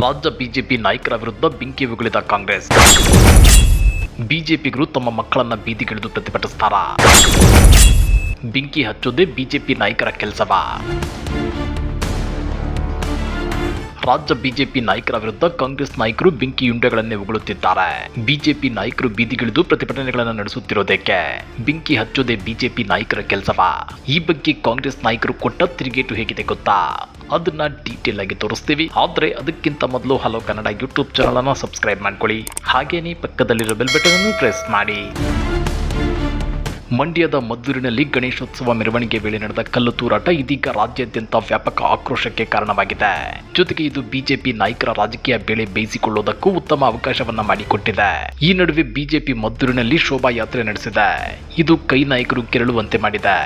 ರಾಜ್ಯ ಬಿಜೆಪಿ ನಾಯಕರ ವಿರುದ್ಧ ಬೆಂಕಿ ಉಗುಳಿದ ಕಾಂಗ್ರೆಸ್. ಬಿಜೆಪಿಗರು ತಮ್ಮ ಮಕ್ಕಳನ್ನ ಬೀದಿಗಿಳಿದು ಪ್ರತಿಭಟಿಸ್ತಾರ? ಬೆಂಕಿ ಹಚ್ಚೋದೇ ಬಿಜೆಪಿ ನಾಯಕರ ಕೆಲಸವಾ? ರಾಜ್ಯ ಬಿಜೆಪಿ ನಾಯಕರ ವಿರುದ್ಧ ಕಾಂಗ್ರೆಸ್ ನಾಯಕರು ಬೆಂಕಿಯುಂಡೆಗಳನ್ನೇ ಉಗುಳುತ್ತಿದ್ದಾರೆ. ಬಿಜೆಪಿ ನಾಯಕರು ಬೀದಿಗಿಳಿದು ಪ್ರತಿಭಟನೆಗಳನ್ನು ನಡೆಸುತ್ತಿರೋದಕ್ಕೆ ಬೆಂಕಿ ಹಚ್ಚೋದೇ ಬಿಜೆಪಿ ನಾಯಕರ ಕೆಲಸವ. ಈ ಬಗ್ಗೆ ಕಾಂಗ್ರೆಸ್ ನಾಯಕರು ಕೊಟ್ಟ ತಿರುಗೇಟು ಹೇಗಿದೆ ಗೊತ್ತಾ? ಅದನ್ನ ಡೀಟೇಲ್ ಆಗಿ ತೋರಿಸ್ತೀವಿ. ಆದ್ರೆ ಅದಕ್ಕಿಂತ ಮೊದಲು ಹಲೋ ಕನ್ನಡ ಯೂಟ್ಯೂಬ್ ಚಾನಲ್ ಅನ್ನು ಸಬ್ಸ್ಕ್ರೈಬ್ ಮಾಡ್ಕೊಳ್ಳಿ. ಹಾಗೇನೇ ಪಕ್ಕದಲ್ಲಿರೋ ಬೆಲ್ ಬಟನ್ ಅನ್ನು ಪ್ರೆಸ್ ಮಾಡಿ. ಮಂಡ್ಯದ ಮದ್ದೂರಿನಲ್ಲಿ ಗಣೇಶೋತ್ಸವ ಮೆರವಣಿಗೆ ವೇಳೆ ನಡೆದ ಕಲ್ಲು ತೂರಾಟ ಇದೀಗ ರಾಜ್ಯಾದ್ಯಂತ ವ್ಯಾಪಕ ಆಕ್ರೋಶಕ್ಕೆ ಕಾರಣವಾಗಿದೆ. ಜೊತೆಗೆ ಇದು ಬಿಜೆಪಿ ನಾಯಕರ ರಾಜಕೀಯ ಬೇಳೆ ಬೇಯಿಸಿಕೊಳ್ಳುವುದಕ್ಕೂ ಉತ್ತಮ ಅವಕಾಶವನ್ನ ಮಾಡಿಕೊಟ್ಟಿದೆ. ಈ ನಡುವೆ ಬಿಜೆಪಿ ಮದ್ದೂರಿನಲ್ಲಿ ಶೋಭಾಯಾತ್ರೆ ನಡೆಸಿದೆ. ಇದು ಕೈ ನಾಯಕರು ಕೆರಳುವಂತೆ ಮಾಡಿದೆ.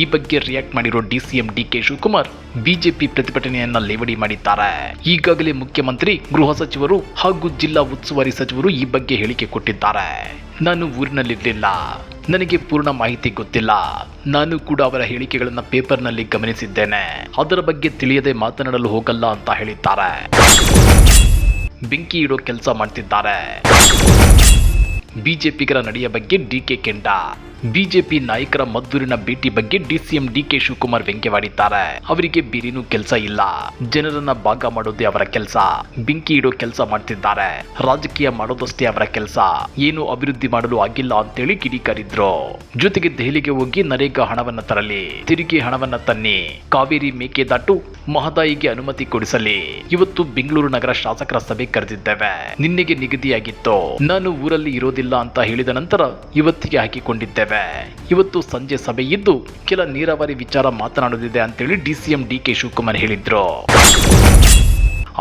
ಈ ಬಗ್ಗೆ ರಿಯಾಕ್ಟ್ ಮಾಡಿರೋ ಡಿಸಿಎಂ ಡಿಕೆ ಶಿವಕುಮಾರ್ ಬಿಜೆಪಿ ಪ್ರತಿಭಟನೆಯನ್ನ ಲೇವಡಿ ಮಾಡಿದ್ದಾರೆ. ಈಗಾಗಲೇ ಮುಖ್ಯಮಂತ್ರಿ, ಗೃಹ ಸಚಿವರು ಹಾಗೂ ಜಿಲ್ಲಾ ಉಸ್ತುವಾರಿ ಸಚಿವರು ಈ ಬಗ್ಗೆ ಹೇಳಿಕೆ ಕೊಟ್ಟಿದ್ದಾರೆ. ನಾನು ಊರಿನಲ್ಲಿರಲಿಲ್ಲ. ನನಗೆ ಪೂರ್ಣ ಮಾಹಿತಿ ಗೊತ್ತಿಲ್ಲ. ನಾನು ಕೂಡ ಅವರ ಹೇಳಿಕೆಗಳನ್ನು ಪೇಪರ್ನಲ್ಲಿ ಗಮನಿಸಿದ್ದೇನೆ. ಅದರ ಬಗ್ಗೆ ತಿಳಿಯದೆ ಮಾತನಾಡಲು ಹೋಗಲ್ಲ ಅಂತ ಹೇಳಿದ್ದಾರೆ. ಬೆಂಕಿ ಇಡೋ ಕೆಲಸ ಮಾಡ್ತಿದ್ದಾರೆ. ಬಿಜೆಪಿಗರ ನಡೆಯ ಬಗ್ಗೆ ಡಿ ಕೆ ಕೆಂಡ. ಬಿಜೆಪಿ ನಾಯಕರ ಮದ್ದೂರಿನ ಭೇಟಿ ಬಗ್ಗೆ ಡಿಸಿಎಂ ಡಿಕೆ ಶಿವಕುಮಾರ್ ವ್ಯಂಗ್ಯವಾಡಿದ್ದಾರೆ. ಅವರಿಗೆ ಬೇರೇನೂ ಕೆಲಸ ಇಲ್ಲ. ಜನರನ್ನ ಭಾಗ ಮಾಡೋದೇ ಅವರ ಕೆಲಸ. ಬೆಂಕಿ ಇಡೋ ಕೆಲಸ ಮಾಡ್ತಿದ್ದಾರೆ. ರಾಜಕೀಯ ಮಾಡೋದಷ್ಟೇ ಅವರ ಕೆಲಸ. ಏನು ಅಭಿವೃದ್ಧಿ ಮಾಡಲು ಆಗಿಲ್ಲ ಅಂತೇಳಿ ಕಿಡಿಕಾರಿದ್ರು ಜೊತೆಗೆ ದೆಹಲಿಗೆ ಹೋಗಿ ನರೇಗಾ ಹಣವನ್ನ ತರಲಿ. ತಿರುಗಿ ಹಣವನ್ನ ತನ್ನಿ. ಕಾವೇರಿ ಮೇಕೆದಾಟು ಮಹದಾಯಿಗೆ ಅನುಮತಿ ಕೊಡಿಸಲಿ. ಇವತ್ತು ಬೆಂಗಳೂರು ನಗರ ಶಾಸಕರ ಸಭೆ ಕರೆದಿದ್ದೇವೆ. ನಿನ್ನೆಗೆ ನಿಗದಿಯಾಗಿತ್ತು. ನಾನು ಊರಲ್ಲಿ ಇರೋದಿಲ್ಲ ಅಂತ ಹೇಳಿದ ನಂತರ ಇವತ್ತಿಗೆ ಹಾಕಿಕೊಂಡಿದ್ದೇವೆ. ಇವತ್ತು ಸಂಜೆ ಸಭೆ ಇದ್ದು ಕೆಲ ನೀರಾವರಿ ವಿಚಾರ ಮಾತನಾಡುತ್ತಿದೆ ಅಂತೇಳಿ ಡಿಸಿಎಂ ಡಿಕೆ ಶಿವಕುಮಾರ್ ಹೇಳಿದ್ರು.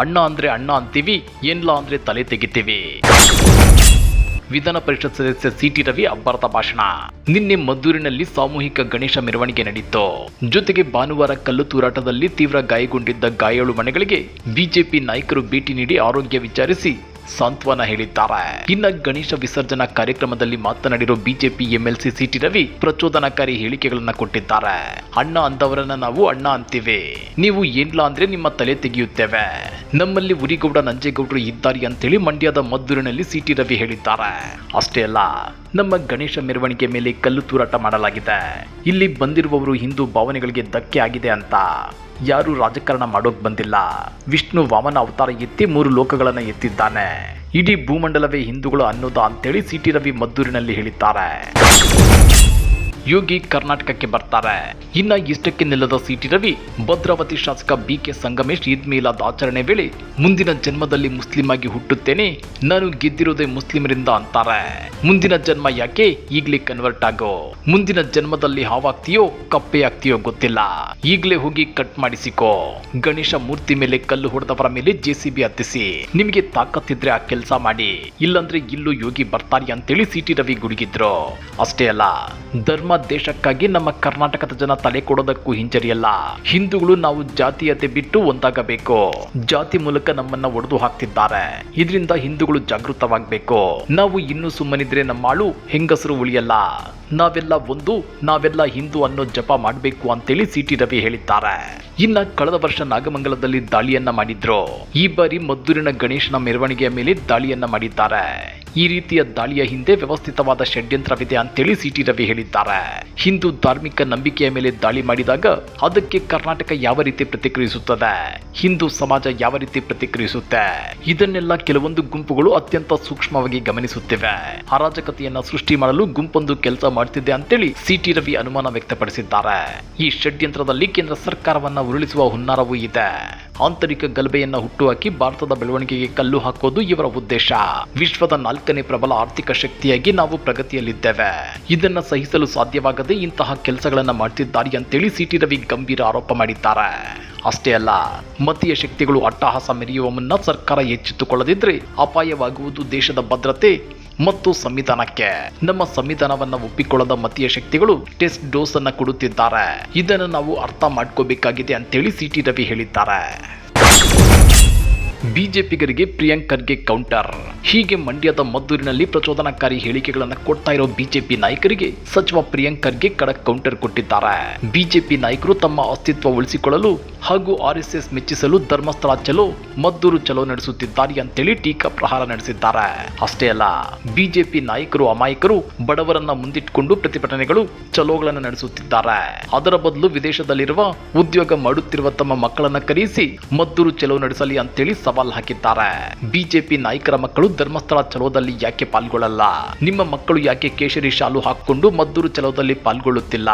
ಅಣ್ಣ ಅಂದ್ರೆ ಅಣ್ಣ ಅಂತೀವಿ, ಏನ್ಲ ಅಂದ್ರೆ ತಲೆ ತೆಗಿತೀವಿ. ವಿಧಾನ ಪರಿಷತ್ ಸದಸ್ಯ ಸಿಟಿ ರವಿ ಅಬ್ಬರದ ಭಾಷಣ. ನಿನ್ನೆ ಮದ್ದೂರಿನಲ್ಲಿ ಸಾಮೂಹಿಕ ಗಣೇಶ ಮೆರವಣಿಗೆ ನಡೆಯಿತು ಜೊತೆಗೆ ಭಾನುವಾರ ಕಲ್ಲು ತೂರಾಟದಲ್ಲಿ ತೀವ್ರ ಗಾಯಗೊಂಡಿದ್ದ ಗಾಯಾಳು ಮನೆಗಳಿಗೆ ಬಿಜೆಪಿ ನಾಯಕರು ಭೇಟಿ ನೀಡಿ ಆರೋಗ್ಯ ವಿಚಾರಿಸಿ ಸಾಂತ್ವನ ಹೇಳಿದ್ದಾರೆ. ಇನ್ನ ಗಣೇಶ ವಿಸರ್ಜನಾ ಕಾರ್ಯಕ್ರಮದಲ್ಲಿ ಮಾತನಾಡಿರೋ ಬಿಜೆಪಿ ಎಂಎಲ್ಸಿ ಸಿಟಿ ರವಿ ಪ್ರಚೋದನಕಾರಿ ಹೇಳಿಕೆಗಳನ್ನ ಕೊಟ್ಟಿದ್ದಾರೆ. ಅಣ್ಣ ಅಂದವರನ್ನ ನಾವು ಅಣ್ಣ ಅಂತೀವಿ. ನೀವು ಏನ್ಲಾ ಅಂದ್ರೆ ನಿಮ್ಮ ತಲೆ ತೆಗೆಯುತ್ತೇವೆ. ನಮ್ಮಲ್ಲಿ ಉರಿಗೌಡ ನಂಜೇಗೌಡರು ಇದ್ದಾರೆ ಅಂತೇಳಿ ಮಂಡ್ಯದ ಮದ್ದೂರಿನಲ್ಲಿ ಸಿಟಿ ರವಿ ಹೇಳಿದ್ದಾರೆ. ಅಷ್ಟೇ ಅಲ್ಲ, ನಮ್ಮ ಗಣೇಶ ಮೆರವಣಿಗೆ ಮೇಲೆ ಕಲ್ಲು ತೂರಾಟ ಮಾಡಲಾಗಿದೆ. ಇಲ್ಲಿ ಬಂದಿರುವವರು ಹಿಂದೂ ಭಾವನೆಗಳಿಗೆ ಧಕ್ಕೆ ಆಗಿದೆ ಅಂತ. ಯಾರು ರಾಜಕಾರಣ ಮಾಡೋಕ್ ಬಂದಿಲ್ಲ. ವಿಷ್ಣು ವಾಮನ ಅವತಾರ ಎತ್ತಿ ಮೂರು ಲೋಕಗಳನ್ನು ಎತ್ತಿದ್ದಾನೆ. ಇಡೀ ಭೂಮಂಡಲವೇ ಹಿಂದೂಗಳು ಅನ್ನೋದಾ ಅಂತೇಳಿ ಸಿಟಿ ರವಿ ಮದ್ದೂರಿನಲ್ಲಿ ಹೇಳಿದ್ದಾರೆ. ಯೋಗಿ ಕರ್ನಾಟಕಕ್ಕೆ ಬರ್ತಾರೆ. ಇನ್ನ ಇಷ್ಟಕ್ಕೆ ನಿಲ್ಲದ ಸಿಟಿ ರವಿ, ಭದ್ರಾವತಿ ಶಾಸಕ ಬಿ ಕೆ ಸಂಗಮೇಶ್ ಈದ್ ಮೇಲಾದ ಆಚರಣೆ ವೇಳೆ ಮುಂದಿನ ಜನ್ಮದಲ್ಲಿ ಮುಸ್ಲಿಂ ಆಗಿ ಹುಟ್ಟುತ್ತೇನೆ, ನಾನು ಗೆದ್ದಿರೋದೇ ಮುಸ್ಲಿಮರಿಂದ ಅಂತಾರೆ. ಮುಂದಿನ ಜನ್ಮ ಯಾಕೆ ಈಗ್ಲೇ ಕನ್ವರ್ಟ್ ಆಗೋ? ಮುಂದಿನ ಜನ್ಮದಲ್ಲಿ ಹಾವಾಗ್ತೀಯೋ ಕಪ್ಪೆ ಆಗ್ತೀಯೋ ಗೊತ್ತಿಲ್ಲ. ಈಗ್ಲೇ ಹೋಗಿ ಕಟ್ ಮಾಡಿಸಿಕೋ. ಗಣೇಶ ಮೂರ್ತಿ ಮೇಲೆ ಕಲ್ಲು ಹೊಡೆದವರ ಮೇಲೆ ಜೆಸಿಬಿ ಹತ್ತಿಸಿ. ನಿಮಗೆ ತಾಕತ್ತಿದ್ರೆ ಆ ಕೆಲಸ ಮಾಡಿ. ಇಲ್ಲಂದ್ರೆ ಇಲ್ಲೂ ಯೋಗಿ ಬರ್ತಾರೆ ಅಂತೇಳಿ ಸಿಟಿ ರವಿ ಗುಡುಗಿದ್ರು. ಅಷ್ಟೇ ಅಲ್ಲ, ಧರ್ಮ ದೇಶಕ್ಕಾಗಿ ನಮ್ಮ ಕರ್ನಾಟಕದ ಜನ ತಲೆ ಕೊಡೋದಕ್ಕೂ ಹಿಂಜರಿಯಲ್ಲ. ಹಿಂದೂಗಳು ನಾವು ಜಾತೀಯತೆ ಬಿಟ್ಟು ಒಂದಾಗಬೇಕು. ಜಾತಿ ಮೂಲಕ ನಮ್ಮನ್ನ ಒಡೆದು ಹಾಕ್ತಿದ್ದಾರೆ. ಇದರಿಂದ ಹಿಂದೂಗಳು ಜಾಗೃತವಾಗಬೇಕು. ನಾವು ಇನ್ನೂ ಸುಮ್ಮನಿದ್ರೆ ನಮ್ಮಾಳು ಹೆಂಗಸರು ಉಳಿಯಲ್ಲ. ನಾವೆಲ್ಲ ಒಂದು, ನಾವೆಲ್ಲ ಹಿಂದೂ ಅನ್ನೋ ಜಪ ಮಾಡಬೇಕು ಅಂತೇಳಿ ಸಿಟಿ ರವಿ ಹೇಳಿದ್ದಾರೆ. ಇನ್ನ ಕಳೆದ ವರ್ಷ ನಾಗಮಂಗಲದಲ್ಲಿ ದಾಳಿಯನ್ನ ಮಾಡಿದ್ರು. ಈ ಬಾರಿ ಮದ್ದೂರಿನ ಗಣೇಶನ ಮೆರವಣಿಗೆಯ ಮೇಲೆ ದಾಳಿಯನ್ನ ಮಾಡಿದ್ದಾರೆ. ಈ ರೀತಿಯ ದಾಳಿಯ ಹಿಂದೆ ವ್ಯವಸ್ಥಿತವಾದ ಷಡ್ಯಂತ್ರವಿದೆ ಅಂತೇಳಿ ಸಿಟಿ ರವಿ ಹೇಳಿದ್ದಾರೆ. ಹಿಂದೂ ಧಾರ್ಮಿಕ ನಂಬಿಕೆಯ ಮೇಲೆ ದಾಳಿ ಮಾಡಿದಾಗ ಅದಕ್ಕೆ ಕರ್ನಾಟಕ ಯಾವ ರೀತಿ ಪ್ರತಿಕ್ರಿಯಿಸುತ್ತದೆ? ಹಿಂದೂ ಸಮಾಜ ಯಾವ ರೀತಿ ಪ್ರತಿಕ್ರಿಯಿಸುತ್ತೆ? ಇದನ್ನೆಲ್ಲ ಕೆಲವೊಂದು ಗುಂಪುಗಳು ಅತ್ಯಂತ ಸೂಕ್ಷ್ಮವಾಗಿ ಗಮನಿಸುತ್ತಿವೆ. ಅರಾಜಕತೆಯನ್ನ ಸೃಷ್ಟಿ ಮಾಡಲು ಗುಂಪೊಂದು ಕೆಲಸ ಮಾಡ್ತಿದೆ ಅಂತೇಳಿ ಸಿಟಿ ರವಿ ಅನುಮಾನ ವ್ಯಕ್ತಪಡಿಸಿದ್ದಾರೆ. ಈ ಷಡ್ಯಂತ್ರದಲ್ಲಿ ಕೇಂದ್ರ ಸರ್ಕಾರವನ್ನ ಉರುಳಿಸುವ ಹುನ್ನಾರವೂ ಇದೆ. ಆಂತರಿಕ ಗಲಭೆಯನ್ನ ಹುಟ್ಟುಹಾಕಿ ಭಾರತದ ಬೆಳವಣಿಗೆಗೆ ಕಲ್ಲು ಹಾಕೋದು ಇವರ ಉದ್ದೇಶ. ವಿಶ್ವದ ನಾಲ್ಕನೇ ಪ್ರಬಲ ಆರ್ಥಿಕ ಶಕ್ತಿಯಾಗಿ ನಾವು ಪ್ರಗತಿಯಲ್ಲಿದ್ದೇವೆ. ಇದನ್ನ ಸಹಿಸಲು ಸಾಧ್ಯವಾಗದೆ ಇಂತಹ ಕೆಲಸಗಳನ್ನ ಮಾಡ್ತಿದ್ದಾರೆ ಅಂತೇಳಿ ಸಿಟಿ ರವಿ ಗಂಭೀರ ಆರೋಪ ಮಾಡಿದ್ದಾರೆ. ಅಷ್ಟೇ ಅಲ್ಲ, ಮತೀಯ ಶಕ್ತಿಗಳು ಅಟ್ಟಹಾಸ ಮೆರೆಯುವ ಮುನ್ನ ಸರ್ಕಾರ ಎಚ್ಚೆತ್ತುಕೊಳ್ಳದಿದ್ರೆ ಅಪಾಯವಾಗುವುದು ದೇಶದ ಭದ್ರತೆ ಮತ್ತು ಸಂವಿಧಾನಕ್ಕೆ. ನಮ್ಮ ಸಂವಿಧಾನವನ್ನ ಒಪ್ಪಿಕೊಳ್ಳದ ಮತೀಯ ಶಕ್ತಿಗಳು ಟೆಸ್ಟ್ ಡೋಸ್ ಅನ್ನ ಕೊಡುತ್ತಿದ್ದಾರೆ. ಇದನ್ನು ನಾವು ಅರ್ಥ ಮಾಡ್ಕೋಬೇಕಾಗಿದೆ ಅಂತೇಳಿ ಸಿಟಿ ರವಿ ಹೇಳಿದ್ದಾರೆ. ಬಿಜೆಪಿಗರಿಗೆ ಪ್ರಿಯಾಂಕ್ ಖರ್ಗೆ ಕೌಂಟರ್ ಹೀಗೆ ಮಂಡ್ಯದ ಮದ್ದೂರಿನಲ್ಲಿ ಪ್ರಚೋದನಾಕಾರಿ ಹೇಳಿಕೆಗಳನ್ನು ಕೊಡ್ತಾ ಇರೋ ಬಿಜೆಪಿ ನಾಯಕರಿಗೆ ಸಚಿವ ಪ್ರಿಯಾಂಕ್ ಖರ್ಗೆ ಕೌಂಟರ್ ಕೊಟ್ಟಿದ್ದಾರೆ. ಬಿಜೆಪಿ ನಾಯಕರು ತಮ್ಮ ಅಸ್ತಿತ್ವ ಉಳಿಸಿಕೊಳ್ಳಲು ಹಾಗೂ ಆರ್ ಎಸ್ ಎಸ್ ಮೆಚ್ಚಿಸಲು ಧರ್ಮಸ್ಥಳ ಚಲೋ, ಮದ್ದೂರು ಚಲೋ ನಡೆಸುತ್ತಿದ್ದಾರೆ ಅಂತೇಳಿ ಟೀಕಾ ಪ್ರಹಾರ ನಡೆಸಿದ್ದಾರೆ. ಅಷ್ಟೇ ಅಲ್ಲ, ಬಿಜೆಪಿ ನಾಯಕರು ಅಮಾಯಕರು ಬಡವರನ್ನ ಮುಂದಿಟ್ಟುಕೊಂಡು ಪ್ರತಿಭಟನೆಗಳು ಚಲೋಗಳನ್ನು ನಡೆಸುತ್ತಿದ್ದಾರೆ. ಅದರ ಬದಲು ವಿದೇಶದಲ್ಲಿರುವ ಉದ್ಯೋಗ ಮಾಡುತ್ತಿರುವ ತಮ್ಮ ಮಕ್ಕಳನ್ನ ಕರೆಯಿಸಿ ಮದ್ದೂರು ಚಲೋ ನಡೆಸಲಿ ಅಂತೇಳಿ ಸವಾಲ್ ಹಾಕಿದ್ದಾರೆ. ಬಿಜೆಪಿ ನಾಯಕರ ಮಕ್ಕಳು ಧರ್ಮಸ್ಥಳ ಚಲೋದಲ್ಲಿ ಯಾಕೆ ಪಾಲ್ಗೊಳ್ಳಲ್ಲ? ನಿಮ್ಮ ಮಕ್ಕಳು ಯಾಕೆ ಕೇಸರಿ ಶಾಲು ಹಾಕೊಂಡು ಮದ್ದೂರು ಚಲೋದಲ್ಲಿ ಪಾಲ್ಗೊಳ್ಳುತ್ತಿಲ್ಲ?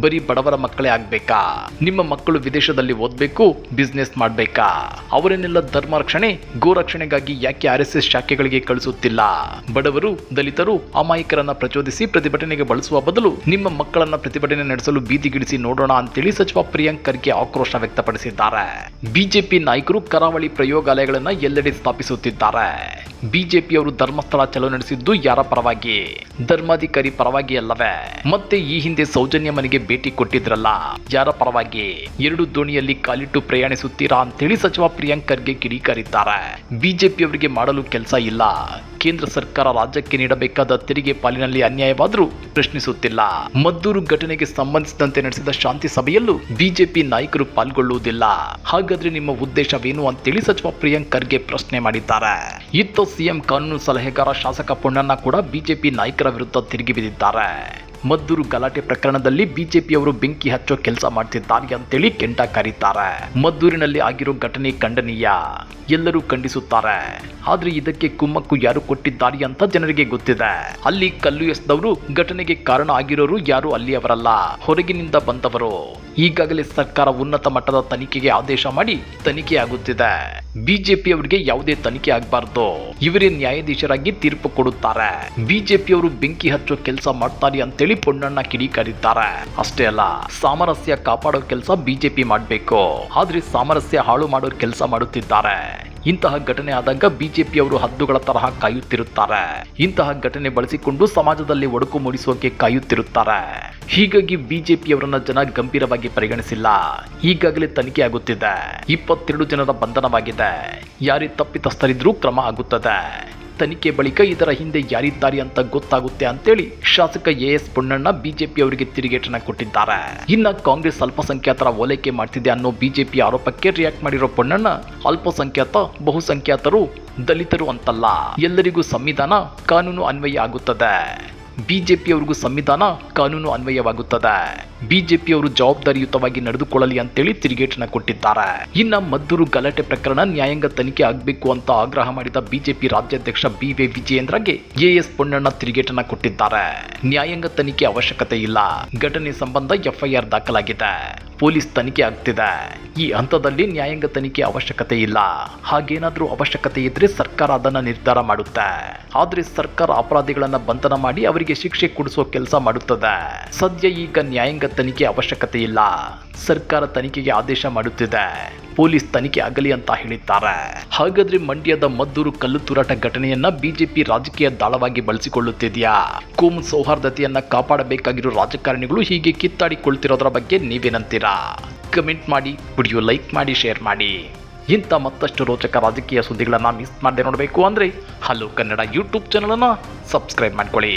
ಬರೀ ಬಡವರ ಮಕ್ಕಳೇ ಆಗ್ಬೇಕಾ? ನಿಮ್ಮ ಮಕ್ಕಳು ವಿದೇಶದಲ್ಲಿ ಓದ್ಬೇಕು ಬಿಸ್ನೆಸ್ ಮಾಡ್ಬೇಕಾ? ಅವರನ್ನೆಲ್ಲ ಧರ್ಮ ರಕ್ಷಣೆ ಗೋರಕ್ಷಣೆಗಾಗಿ ಯಾಕೆ ಆರ್ ಎಸ್ ಎಸ್ ಶಾಖೆಗಳಿಗೆ ಕಳಿಸುತ್ತಿಲ್ಲ? ಬಡವರು, ದಲಿತರು, ಅಮಾಯಕರನ್ನ ಪ್ರಚೋದಿಸಿ ಪ್ರತಿಭಟನೆಗೆ ಬಳಸುವ ಬದಲು ನಿಮ್ಮ ಮಕ್ಕಳನ್ನ ಪ್ರತಿಭಟನೆ ನಡೆಸಲು ಬೀದಿಗಿಡಿಸಿ ನೋಡೋಣ ಅಂತೇಳಿ ಸಚಿವ ಪ್ರಿಯಾಂಕ್ ಖರ್ಗೆ ಆಕ್ರೋಶ ವ್ಯಕ್ತಪಡಿಸಿದ್ದಾರೆ. ಬಿಜೆಪಿ ನಾಯಕರು ಕರಾವಳಿ ಪ್ರಯೋಗಾಲಯಗಳನ್ನ ಎಲ್ಲೆಡೆ ಸ್ಥಾಪಿಸುತ್ತಿದ್ದಾರೆ. ಬಿಜೆಪಿಯವರು ಧರ್ಮಸ್ಥಳ ಚಲೋ ನಡೆಸಿದ್ದು ಯಾರ ಪರವಾಗಿ? ಧರ್ಮಾಧಿಕಾರಿ ಪರವಾಗಿ ಅಲ್ಲವೇ? ಮತ್ತೆ ಈ ಹಿಂದೆ ಸೌಜನ್ಯ ಮನೆಗೆ ಭೇಟಿ ಕೊಟ್ಟಿದ್ರಲ್ಲ, ಯಾರ ಪರವಾಗಿ? ಎರಡು ದೋಣಿಯಲ್ಲಿ ಕಾಲಿಟ್ಟು ಪ್ರಯಾಣಿಸುತ್ತೀರಾ ಅಂತೇಳಿ ಸಚಿವ ಪ್ರಿಯಾಂಕ್ ಖರ್ಗೆ ಕಿಡಿಕಾರಿದ್ದಾರೆ. ಬಿಜೆಪಿಯವರಿಗೆ ಮಾಡಲು ಕೆಲಸ ಇಲ್ಲ. ಕೇಂದ್ರ ಸರ್ಕಾರ ರಾಜ್ಯಕ್ಕೆ ನೀಡಬೇಕಾದ ತೆರಿಗೆ ಪಾಲಿನಲ್ಲಿ ಅನ್ಯಾಯವಾದರೂ ಪ್ರಶ್ನಿಸುತ್ತಿಲ್ಲ. ಮದ್ದೂರು ಘಟನೆಗೆ ಸಂಬಂಧಿಸಿದಂತೆ ನಡೆಸಿದ ಶಾಂತಿ ಸಭೆಯಲ್ಲೂ ಬಿಜೆಪಿ ನಾಯಕರು ಪಾಲ್ಗೊಳ್ಳುವುದಿಲ್ಲ. ಹಾಗಾದ್ರೆ ನಿಮ್ಮ ಉದ್ದೇಶವೇನು ಅಂತೇಳಿ ಸಚಿವ ಪ್ರಿಯಾಂಕ್ ಖರ್ಗೆ ಪ್ರಶ್ನೆ ಮಾಡಿದ್ದಾರೆ. ಇತ್ತ ಸಿಎಂ ಕಾನೂನು ಸಲಹೆಗಾರ ಶಾಸಕ ಪೊನ್ನಣ್ಣ ಕೂಡ ಬಿಜೆಪಿ ನಾಯಕರ ವಿರುದ್ಧ ತಿರುಗಿ ಬಿದ್ದಿದ್ದಾರೆ. ಮದ್ದೂರು ಗಲಾಟೆ ಪ್ರಕರಣದಲ್ಲಿ ಬಿಜೆಪಿಯವರು ಬೆಂಕಿ ಹಚ್ಚೋ ಕೆಲಸ ಮಾಡ್ತಿದ್ದಾರೆ ಅಂತೇಳಿ ಕೆಂಟ ಕರೀತಾರೆ. ಮದ್ದೂರಿನಲ್ಲಿ ಆಗಿರೋ ಘಟನೆ ಖಂಡನೀಯ. ಎಲ್ಲರೂ ಖಂಡಿಸುತ್ತಾರೆ. ಆದ್ರೆ ಇದಕ್ಕೆ ಕುಮ್ಮಕ್ಕು ಯಾರು ಕೊಟ್ಟಿದ್ದಾರೆ ಅಂತ ಜನರಿಗೆ ಗೊತ್ತಿದೆ. ಅಲ್ಲಿ ಕಲ್ಲು ಎಸೆದವರು ಘಟನೆಗೆ ಕಾರಣ ಆಗಿರೋರು ಯಾರು ಅಲ್ಲಿಯವರಲ್ಲ. ಹೊರಗಿನಿಂದ ಬಂದವರು. ಈಗಾಗಲೇ ಸರ್ಕಾರ ಉನ್ನತ ಮಟ್ಟದ ತನಿಖೆಗೆ ಆದೇಶ ಮಾಡಿ ತನಿಖೆ ಆಗುತ್ತಿದೆ ಬಿಜೆಪಿ ಅವರಿಗೆ ಯಾವುದೇ ತನಿಖೆ ಆಗಬಾರ್ದು. ಇವರೇ ನ್ಯಾಯಾಧೀಶರಾಗಿ ತೀರ್ಪು ಕೊಡುತ್ತಾರೆ. ಬಿಜೆಪಿಯವರು ಬೆಂಕಿ ಹಚ್ಚೋ ಕೆಲಸ ಮಾಡ್ತಾರೆ ಅಂತೇಳಿ ಪೊನ್ನಣ್ಣ ಕಿಡಿಕಾರಿದ್ದಾರೆ. ಅಷ್ಟೇ ಅಲ್ಲ, ಸಾಮರಸ್ಯ ಕಾಪಾಡೋ ಕೆಲಸ ಬಿಜೆಪಿ ಮಾಡಬೇಕು. ಆದ್ರೆ ಸಾಮರಸ್ಯ ಹಾಳು ಮಾಡೋ ಕೆಲಸ ಮಾಡುತ್ತಿದ್ದಾರೆ. ಇಂತಹ ಘಟನೆ ಆದಾಗ ಬಿಜೆಪಿಯವರು ಹದ್ದುಗಳ ತರಹ ಕಾಯುತ್ತಿರುತ್ತಾರೆ. ಇಂತಹ ಘಟನೆ ಬಳಸಿಕೊಂಡು ಸಮಾಜದಲ್ಲಿ ಒಡಕು ಮೂಡಿಸೋಕೆ ಕಾಯುತ್ತಿರುತ್ತಾರೆ. ಹೀಗಾಗಿ ಬಿಜೆಪಿಯವರನ್ನ ಜನ ಗಂಭೀರವಾಗಿ ಪರಿಗಣಿಸಿಲ್ಲ. ಈಗಾಗಲೇ ತನಿಖೆ ಆಗುತ್ತಿದೆ. ಇಪ್ಪತ್ತೆರಡು ಜನರ ಬಂಧನವಾಗಿದೆ. ಯಾರೇ ತಪ್ಪಿತಸ್ಥರಿದ್ರೂ ಕ್ರಮ ಆಗುತ್ತದೆ. ತನಿಖೆ ಬಳಿಕ ಇದರ ಹಿಂದೆ ಯಾರಿದ್ದಾರೆ ಅಂತ ಗೊತ್ತಾಗುತ್ತೆ ಅಂತೇಳಿ ಶಾಸಕ ಎ ಎಸ್ ಪೊನ್ನಣ್ಣ ಬಿಜೆಪಿ ಅವರಿಗೆ ತಿರುಗೇಟನ ಕೊಟ್ಟಿದ್ದಾರೆ. ಇನ್ನ ಕಾಂಗ್ರೆಸ್ ಅಲ್ಪಸಂಖ್ಯಾತರ ಓಲೈಕೆ ಮಾಡ್ತಿದೆ ಅನ್ನೋ ಬಿಜೆಪಿ ಆರೋಪಕ್ಕೆ ರಿಯಾಕ್ಟ್ ಮಾಡಿರೋ ಪೊನ್ನಣ್ಣ, ಅಲ್ಪಸಂಖ್ಯಾತ, ಬಹುಸಂಖ್ಯಾತರು ದಲಿತರು ಅಂತಲ್ಲ. ಎಲ್ಲರಿಗೂ ಸಂವಿಧಾನ ಕಾನೂನು ಅನ್ವಯ ಆಗುತ್ತದೆ. ಬಿಜೆಪಿಯವ್ರಿಗೂ ಸಂವಿಧಾನ ಕಾನೂನು ಅನ್ವಯವಾಗುತ್ತದೆ. ಬಿಜೆಪಿಯವರು ಜವಾಬ್ದಾರಿಯುತವಾಗಿ ನಡೆದುಕೊಳ್ಳಲಿ ಅಂತೇಳಿ ತಿರುಗೇಟನ ಕೊಟ್ಟಿದ್ದಾರೆ. ಇನ್ನ ಮದ್ದೂರು ಗಲಾಟೆ ಪ್ರಕರಣ ನ್ಯಾಯಾಂಗ ತನಿಖೆ ಆಗಬೇಕು ಅಂತ ಆಗ್ರಹ ಮಾಡಿದ ಬಿಜೆಪಿ ರಾಜ್ಯಾಧ್ಯಕ್ಷ ಬಿ ವಿ ವಿಜಯೇಂದ್ರಗೆ ಎಎಸ್ ಪೊನ್ನಣ್ಣ ತಿರುಗೇಟನ ಕೊಟ್ಟಿದ್ದಾರೆ. ನ್ಯಾಯಾಂಗ ತನಿಖೆ ಅವಶ್ಯಕತೆ ಇಲ್ಲ. ಘಟನೆ ಸಂಬಂಧ ಎಫ್ಐಆರ್ ದಾಖಲಾಗಿದೆ. ಪೊಲೀಸ್ ತನಿಖೆ ಆಗ್ತಿದೆ. ಈ ಹಂತದಲ್ಲಿ ನ್ಯಾಯಾಂಗ ತನಿಖೆ ಅವಶ್ಯಕತೆ ಇಲ್ಲ. ಹಾಗೇನಾದ್ರೂ ಅವಶ್ಯಕತೆ ಇದ್ರೆ ಸರ್ಕಾರ ಅದನ್ನ ನಿರ್ಧಾರ ಮಾಡುತ್ತೆ. ಆದರೆ ಸರ್ಕಾರ ಅಪರಾಧಿಗಳನ್ನ ಬಂಧನ ಮಾಡಿ ಅವರಿಗೆ ಶಿಕ್ಷೆ ಕೊಡಿಸೋ ಕೆಲಸ ಮಾಡುತ್ತದೆ. ಸದ್ಯ ಈಗ ನ್ಯಾಯಾಂಗ ತನಿಖೆ ಅವಶ್ಯಕತೆ ಇಲ್ಲ. ಸರ್ಕಾರ ತನಿಖೆಗೆ ಆದೇಶ ಮಾಡುತ್ತಿದೆ. ಪೊಲೀಸ್ ತನಿಖೆ ಆಗಲಿ ಅಂತ ಹೇಳಿದ್ದಾರೆ. ಹಾಗಾದ್ರೆ ಮಂಡ್ಯದ ಮದ್ದೂರು ಕಲ್ಲು ತೂರಾಟ ಘಟನೆಯನ್ನ ಬಿಜೆಪಿ ರಾಜಕೀಯ ದಾಳವಾಗಿ ಬಳಸಿಕೊಳ್ಳುತ್ತಿದೆಯಾ? ಕೋಮು ಸೌಹಾರ್ದತೆಯನ್ನ ಕಾಪಾಡಬೇಕಾಗಿರೋ ರಾಜಕಾರಣಿಗಳು ಹೀಗೆ ಕಿತ್ತಾಡಿಕೊಳ್ತಿರೋದ್ರ ಬಗ್ಗೆ ನೀವೇನಂತೀರಾ? ಕಮೆಂಟ್ ಮಾಡಿ, ವಿಡಿಯೋ ಲೈಕ್ ಮಾಡಿ, ಶೇರ್ ಮಾಡಿ. ಇಂಥ ಮತ್ತಷ್ಟು ರೋಚಕ ರಾಜಕೀಯ ಸುದ್ದಿಗಳನ್ನು ಮಿಸ್ ಮಾಡದೆ ನೋಡಬೇಕು ಅಂದರೆ ಹಲೋ ಕನ್ನಡ ಯೂಟ್ಯೂಬ್ ಚಾನಲನ್ನು ಸಬ್ಸ್ಕ್ರೈಬ್ ಮಾಡ್ಕೊಳ್ಳಿ.